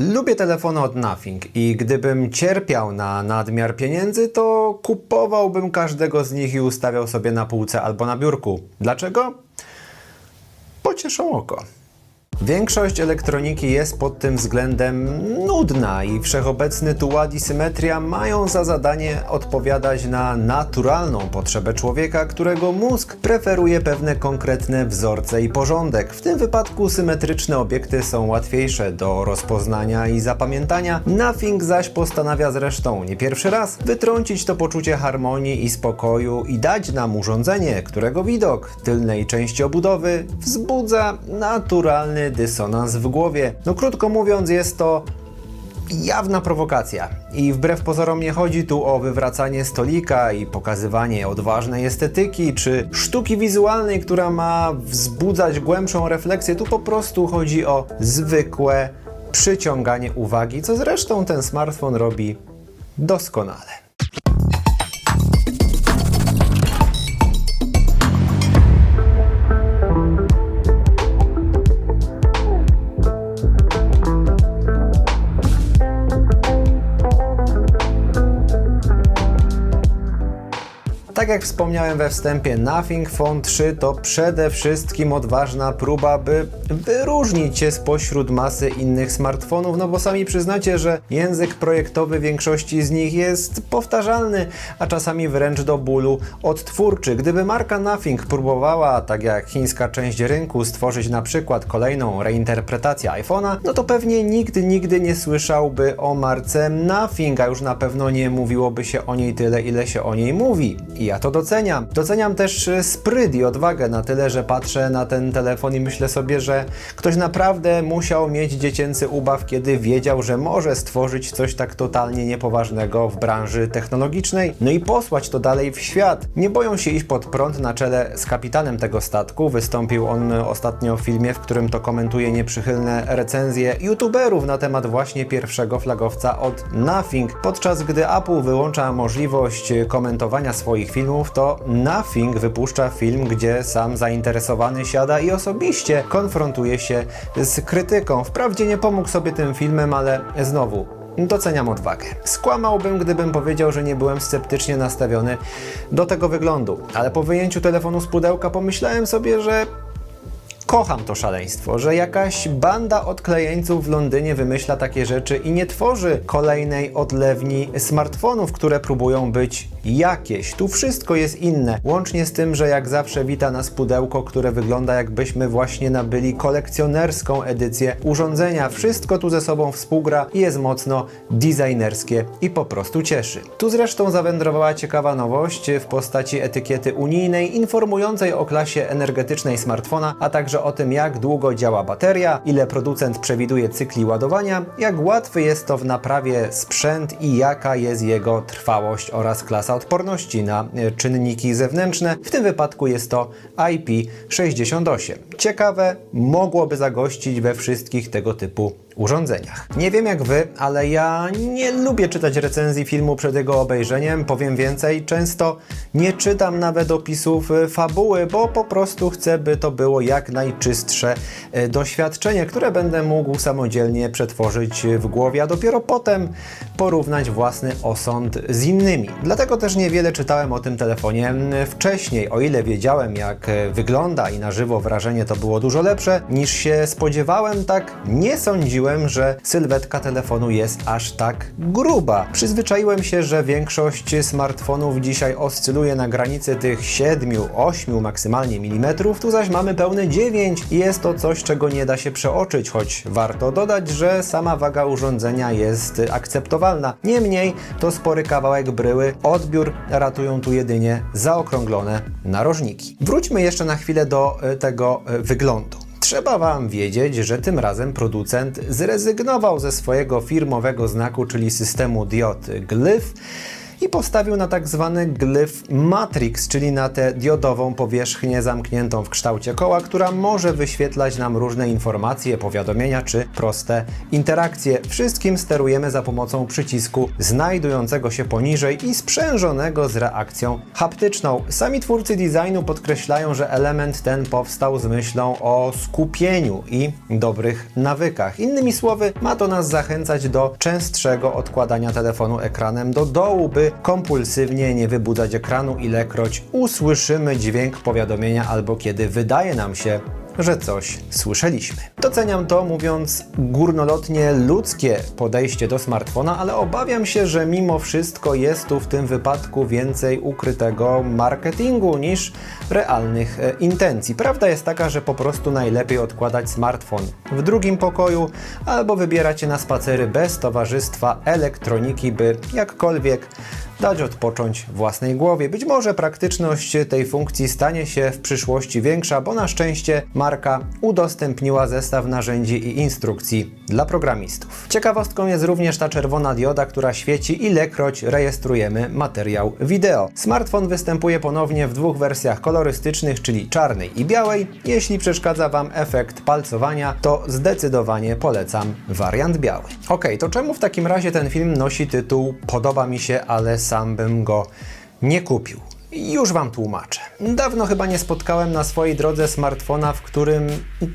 Lubię telefony od Nothing i gdybym cierpiał na nadmiar pieniędzy, to kupowałbym każdego z nich i ustawiał sobie na półce albo na biurku. Dlaczego? Pocieszą oko. Większość elektroniki jest pod tym względem nudna i wszechobecny tuład i symetria mają za zadanie odpowiadać na naturalną potrzebę człowieka, którego mózg preferuje pewne konkretne wzorce i porządek. W tym wypadku symetryczne obiekty są łatwiejsze do rozpoznania i zapamiętania. Nothing zaś postanawia zresztą nie pierwszy raz wytrącić to poczucie harmonii i spokoju i dać nam urządzenie, którego widok tylnej części obudowy wzbudza naturalny dysonans w głowie. No krótko mówiąc, jest to jawna prowokacja. I wbrew pozorom nie chodzi tu o wywracanie stolika i pokazywanie odważnej estetyki czy sztuki wizualnej, która ma wzbudzać głębszą refleksję. Tu po prostu chodzi o zwykłe przyciąganie uwagi, co zresztą ten smartfon robi doskonale. Tak jak wspomniałem we wstępie, Nothing Phone 3 to przede wszystkim odważna próba, by wyróżnić się spośród masy innych smartfonów, no bo sami przyznacie, że język projektowy większości z nich jest powtarzalny, a czasami wręcz do bólu odtwórczy. Gdyby marka Nothing próbowała, tak jak chińska część rynku, stworzyć na przykład kolejną reinterpretację iPhone'a, no to pewnie nikt nigdy nie słyszałby o marce Nothing, a już na pewno nie mówiłoby się o niej tyle, ile się o niej mówi. I ja to doceniam. Doceniam też e, spryt i odwagę na tyle, że patrzę na ten telefon i myślę sobie, że ktoś naprawdę musiał mieć dziecięcy ubaw, kiedy wiedział, że może stworzyć coś tak totalnie niepoważnego w branży technologicznej, no i posłać to dalej w świat. Nie boją się iść pod prąd na czele z kapitanem tego statku. Wystąpił on ostatnio w filmie, w którym to komentuje nieprzychylne recenzje youtuberów na temat właśnie pierwszego flagowca od Nothing. Podczas gdy Apple wyłącza możliwość komentowania swoich filmów, to Nothing wypuszcza film, gdzie sam zainteresowany siada i osobiście konfrontuje się z krytyką. Wprawdzie nie pomógł sobie tym filmem, ale znowu Doceniam odwagę. Skłamałbym, gdybym powiedział, że nie byłem sceptycznie nastawiony do tego wyglądu, ale po wyjęciu telefonu z pudełka pomyślałem sobie, że Kocham to szaleństwo, że jakaś banda odklejeńców w Londynie wymyśla takie rzeczy i nie tworzy kolejnej odlewni smartfonów, które próbują być jakieś. Tu wszystko jest inne, łącznie z tym, że jak zawsze wita nas pudełko, które wygląda jakbyśmy właśnie nabyli kolekcjonerską edycję urządzenia. Wszystko tu ze sobą współgra i jest mocno designerskie i po prostu cieszy. Tu zresztą zawędrowała ciekawa nowość w postaci etykiety unijnej informującej o klasie energetycznej smartfona, a także o tym, jak długo działa bateria, ile producent przewiduje cykli ładowania, jak łatwy jest to w naprawie sprzęt i jaka jest jego trwałość oraz klasa odporności na e, czynniki zewnętrzne. W tym wypadku jest to IP68. Ciekawe, mogłoby zagościć we wszystkich tego typu urządzeniach. Nie wiem jak wy, ale ja nie lubię czytać recenzji filmu przed jego obejrzeniem. Powiem więcej, często nie czytam nawet opisów e, fabuły, bo po prostu chcę, by to było jak najczystsze e, doświadczenie, które będę mógł samodzielnie przetworzyć w głowie, a dopiero potem porównać własny osąd z innymi. Dlatego też niewiele czytałem o tym telefonie mm, wcześniej. O ile wiedziałem, jak wygląda i na żywo wrażenie to było dużo lepsze niż się spodziewałem, tak nie sądziłem, że sylwetka telefonu jest aż tak gruba. Przyzwyczaiłem się, że większość smartfonów dzisiaj oscyluje na granicy tych 7, 8 maksymalnie milimetrów, tu zaś mamy pełne 9 i jest to coś, czego nie da się przeoczyć, choć warto dodać, że sama waga urządzenia jest akceptowalna. Niemniej to spory kawałek bryły, odbiór ratują tu jedynie zaokrąglone narożniki. Wróćmy jeszcze na chwilę do e, tego e, wyglądu. Trzeba Wam wiedzieć, że tym razem producent zrezygnował ze swojego firmowego znaku, czyli systemu diod Glyph i postawił na tak zwany glyf Matrix, czyli na tę diodową powierzchnię zamkniętą w kształcie koła, która może wyświetlać nam różne informacje, powiadomienia czy proste interakcje. Wszystkim sterujemy za pomocą przycisku znajdującego się poniżej i sprzężonego z reakcją haptyczną. Sami twórcy designu podkreślają, że element ten powstał z myślą o skupieniu i dobrych nawykach. Innymi słowy, ma to nas zachęcać do częstszego odkładania telefonu ekranem do dołu, by kompulsywnie nie wybudzać ekranu, ilekroć usłyszymy dźwięk powiadomienia albo kiedy wydaje nam się, że coś słyszeliśmy. Doceniam to, mówiąc górnolotnie, ludzkie podejście do smartfona, ale obawiam się, że mimo wszystko jest tu w tym wypadku więcej ukrytego marketingu niż realnych e, intencji. Prawda jest taka, że po prostu najlepiej odkładać smartfon w drugim pokoju albo wybierać się na spacery bez towarzystwa elektroniki, by jakkolwiek dać odpocząć własnej głowie. Być może praktyczność tej funkcji stanie się w przyszłości większa, bo na szczęście marka udostępniła zestaw narzędzi i instrukcji dla programistów. Ciekawostką jest również ta czerwona dioda, która świeci ilekroć rejestrujemy materiał wideo. Smartfon występuje ponownie w dwóch wersjach kolorystycznych, czyli czarnej i białej. Jeśli przeszkadza Wam efekt palcowania, to zdecydowanie polecam wariant biały. Ok, to czemu w takim razie ten film nosi tytuł Podoba mi się, ale sam bym go nie kupił? Już Wam tłumaczę. Dawno chyba nie spotkałem na swojej drodze smartfona, w którym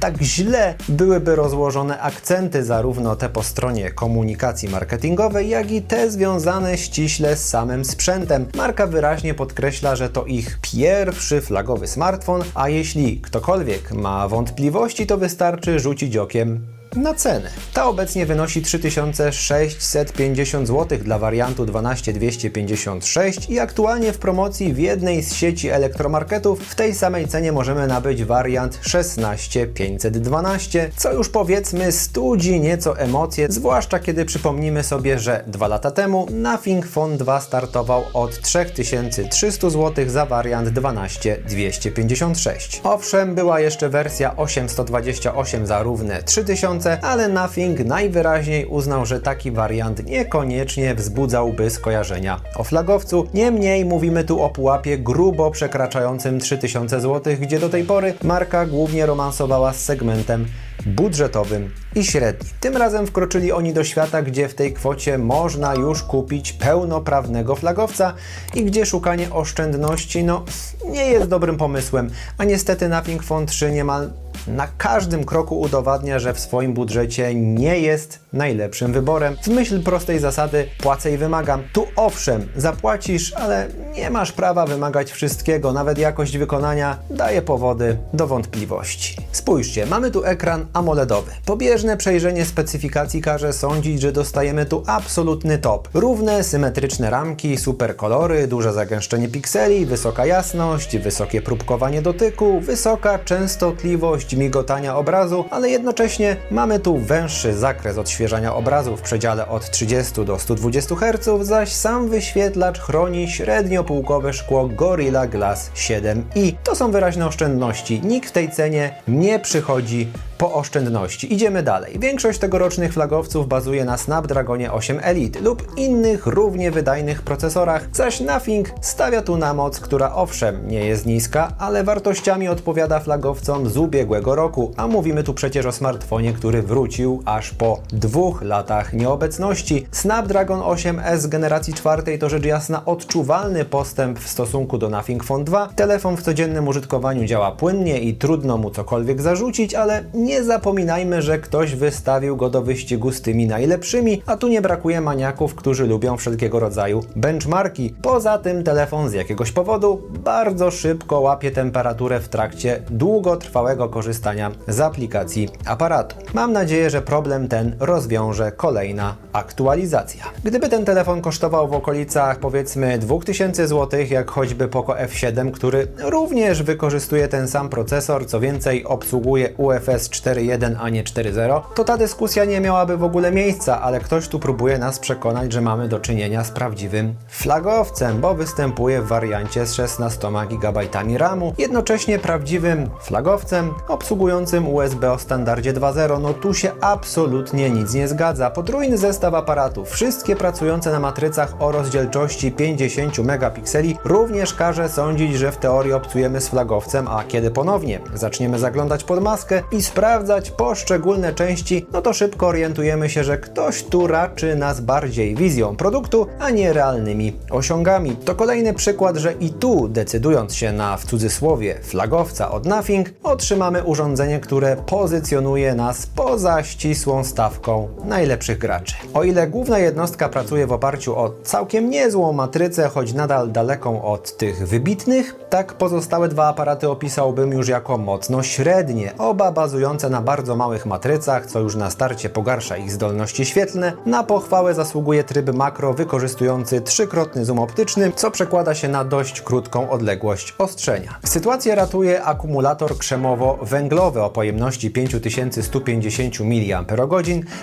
tak źle byłyby rozłożone akcenty, zarówno te po stronie komunikacji marketingowej, jak i te związane ściśle z samym sprzętem. Marka wyraźnie podkreśla, że to ich pierwszy flagowy smartfon, a jeśli ktokolwiek ma wątpliwości, to wystarczy rzucić okiem na cenę. Ta obecnie wynosi 3650 zł dla wariantu 12256 i aktualnie w promocji w jednej z sieci elektromarketów w tej samej cenie możemy nabyć wariant 16512, co już powiedzmy studzi nieco emocje, zwłaszcza kiedy przypomnimy sobie, że dwa lata temu Nothing Phone 2 startował od 3300 zł za wariant 12256. Owszem, była jeszcze wersja 828 za równe 3000, ale Nothing najwyraźniej uznał, że taki wariant niekoniecznie wzbudzałby skojarzenia o flagowcu. Niemniej mówimy tu o pułapie grubo przekraczającym 3000 zł, gdzie do tej pory marka głównie romansowała z segmentem budżetowym i średnim. Tym razem wkroczyli oni do świata, gdzie w tej kwocie można już kupić pełnoprawnego flagowca i gdzie szukanie oszczędności no nie jest dobrym pomysłem, a niestety Nothing Phone 3 niemal na każdym kroku udowadnia, że w swoim budżecie nie jest najlepszym wyborem. W myśl prostej zasady płacę i wymagam. Tu owszem, zapłacisz, ale nie masz prawa wymagać wszystkiego, nawet jakość wykonania daje powody do wątpliwości. Spójrzcie, mamy tu ekran AMOLEDowy. Pobieżne przejrzenie specyfikacji każe sądzić, że dostajemy tu absolutny top. Równe, symetryczne ramki, super kolory, duże zagęszczenie pikseli, wysoka jasność, wysokie próbkowanie dotyku, wysoka częstotliwość migotania obrazu, ale jednocześnie mamy tu węższy zakres odświeżania obrazu w przedziale od 30 do 120 Hz, zaś sam wyświetlacz chroni średniopółkowe szkło Gorilla Glass 7i. To są wyraźne oszczędności. Nikt w tej cenie nie przychodzi po oszczędności. Idziemy dalej. Większość tegorocznych flagowców bazuje na Snapdragonie 8 Elite lub innych równie wydajnych procesorach, zaś Nothing stawia tu na moc, która owszem nie jest niska, ale wartościami odpowiada flagowcom z ubiegłego roku, a mówimy tu przecież o smartfonie, który wrócił aż po dwóch latach nieobecności. Snapdragon 8S generacji czwartej to rzecz jasna odczuwalny postęp w stosunku do Nothing Phone 2. Telefon w codziennym użytkowaniu działa płynnie i trudno mu cokolwiek zarzucić, ale nie nie zapominajmy, że ktoś wystawił go do wyścigu z tymi najlepszymi, a tu nie brakuje maniaków, którzy lubią wszelkiego rodzaju benchmarki. Poza tym telefon z jakiegoś powodu bardzo szybko łapie temperaturę w trakcie długotrwałego korzystania z aplikacji aparatu. Mam nadzieję, że problem ten rozwiąże kolejna aktualizacja. Gdyby ten telefon kosztował w okolicach powiedzmy 2000 zł, jak choćby Poco F7, który również wykorzystuje ten sam procesor, co więcej obsługuje UFS 4 4.1, a nie 4.0, to ta dyskusja nie miałaby w ogóle miejsca, ale ktoś tu próbuje nas przekonać, że mamy do czynienia z prawdziwym flagowcem, bo występuje w wariancie z 16 GB RAMu, jednocześnie prawdziwym flagowcem obsługującym USB o standardzie 2.0. No tu się absolutnie nic nie zgadza. Potrójny zestaw aparatów, wszystkie pracujące na matrycach o rozdzielczości 50 megapikseli, również każe sądzić, że w teorii obcujemy z flagowcem, a kiedy ponownie zaczniemy zaglądać pod maskę i sprawdzać poszczególne części, no to szybko orientujemy się, że ktoś tu raczy nas bardziej wizją produktu, a nie realnymi osiągami. To kolejny przykład, że i tu, decydując się na w cudzysłowie flagowca od Nothing, otrzymamy urządzenie, które pozycjonuje nas poza ścisłą stawką najlepszych graczy. O ile główna jednostka pracuje w oparciu o całkiem niezłą matrycę, choć nadal daleką od tych wybitnych, tak pozostałe dwa aparaty opisałbym już jako mocno średnie, oba bazujące na bardzo małych matrycach, co już na starcie pogarsza ich zdolności świetlne. Na pochwałę zasługuje tryb makro wykorzystujący trzykrotny zoom optyczny, co przekłada się na dość krótką odległość ostrzenia. Sytuację ratuje akumulator krzemowo-węglowy o pojemności 5150 mAh.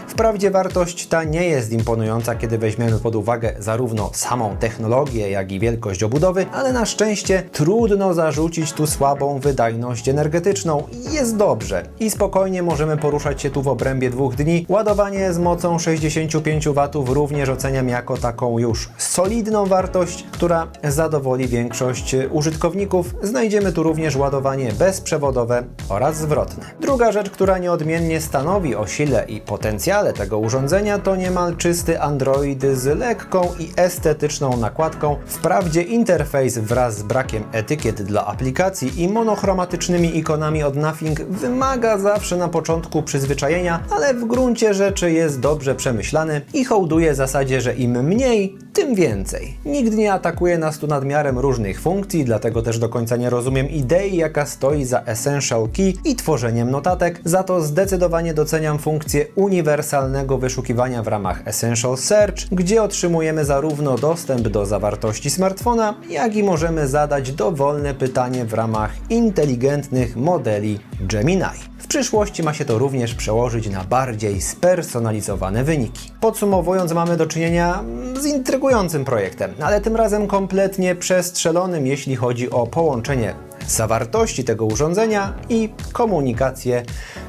Wprawdzie wartość ta nie jest imponująca, kiedy weźmiemy pod uwagę zarówno samą technologię, jak i wielkość obudowy, ale na szczęście trudno zarzucić tu słabą wydajność energetyczną. Jest dobrze i spokojnie możemy poruszać się tu w obrębie dwóch dni. Ładowanie z mocą 65 W również oceniam jako taką już solidną wartość, która zadowoli większość użytkowników. Znajdziemy tu również ładowanie bezprzewodowe oraz zwrotne. Druga rzecz, która nieodmiennie stanowi o sile i potencjale tego urządzenia, to niemal czysty Android z lekką i estetyczną nakładką. Wprawdzie interfejs wraz z brakiem etykiet dla aplikacji i monochromatycznymi ikonami od Nothing wymaga zawsze na początku przyzwyczajenia, ale w gruncie rzeczy jest dobrze przemyślany i hołduje zasadzie, że im mniej, tym więcej. Nikt nie atakuje nas tu nadmiarem różnych funkcji, dlatego też do końca nie rozumiem idei, jaka stoi za Essential Key i tworzeniem notatek. Za to zdecydowanie doceniam funkcję uniwersalnego wyszukiwania w ramach Essential Search, gdzie otrzymujemy zarówno dostęp do zawartości smartfona, jak i możemy zadać dowolne pytanie w ramach inteligentnych modeli Gemini. W przyszłości ma się to również przełożyć na bardziej spersonalizowane wyniki. Podsumowując, mamy do czynienia z intrygującym projektem, ale tym razem kompletnie przestrzelonym, jeśli chodzi o połączenie zawartości tego urządzenia i komunikację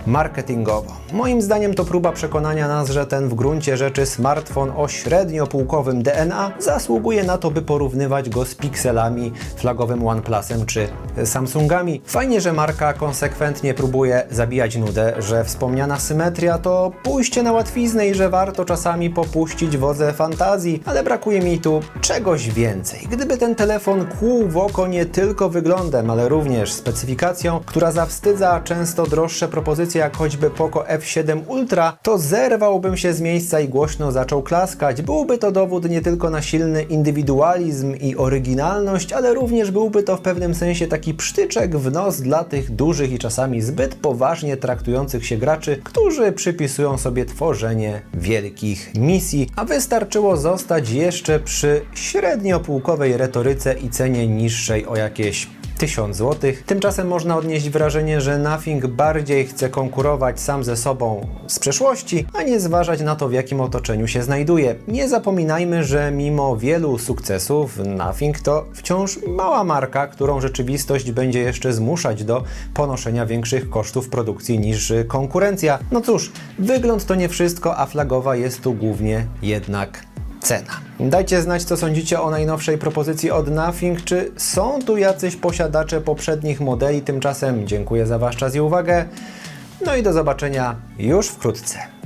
marketingową. Moim zdaniem to próba przekonania nas, że ten w gruncie rzeczy smartfon o średniopółkowym DNA zasługuje na to, by porównywać go z pikselami, flagowym OnePlusem czy Samsungami. Fajnie, że marka konsekwentnie próbuje zabijać nudę, że wspomniana symetria to pójście na łatwiznę i że warto czasami popuścić wodze fantazji, ale brakuje mi tu czegoś więcej. Gdyby ten telefon kłuł w oko nie tylko wyglądem, ale również specyfikacją, która zawstydza często droższe propozycje jak choćby Poco F7 Ultra, to zerwałbym się z miejsca i głośno zaczął klaskać. Byłby to dowód nie tylko na silny indywidualizm i oryginalność, ale również byłby to w pewnym sensie taki psztyczek w nos dla tych dużych i czasami zbyt poważnie traktujących się graczy, którzy przypisują sobie tworzenie wielkich misji, a wystarczyło zostać jeszcze przy średniopółkowej retoryce i cenie niższej o jakieś 1000 zł. Tymczasem można odnieść wrażenie, że Nothing bardziej chce konkurować sam ze sobą z przeszłości, a nie zważać na to, w jakim otoczeniu się znajduje. Nie zapominajmy, że mimo wielu sukcesów, Nothing to wciąż mała marka, którą rzeczywistość będzie jeszcze zmuszać do ponoszenia większych kosztów produkcji niż konkurencja. No cóż, wygląd to nie wszystko, a flagowa jest tu głównie jednak cena. Dajcie znać, co sądzicie o najnowszej propozycji od Nothing. Czy są tu jacyś posiadacze poprzednich modeli? Tymczasem dziękuję za Wasz czas i uwagę. No i do zobaczenia już wkrótce.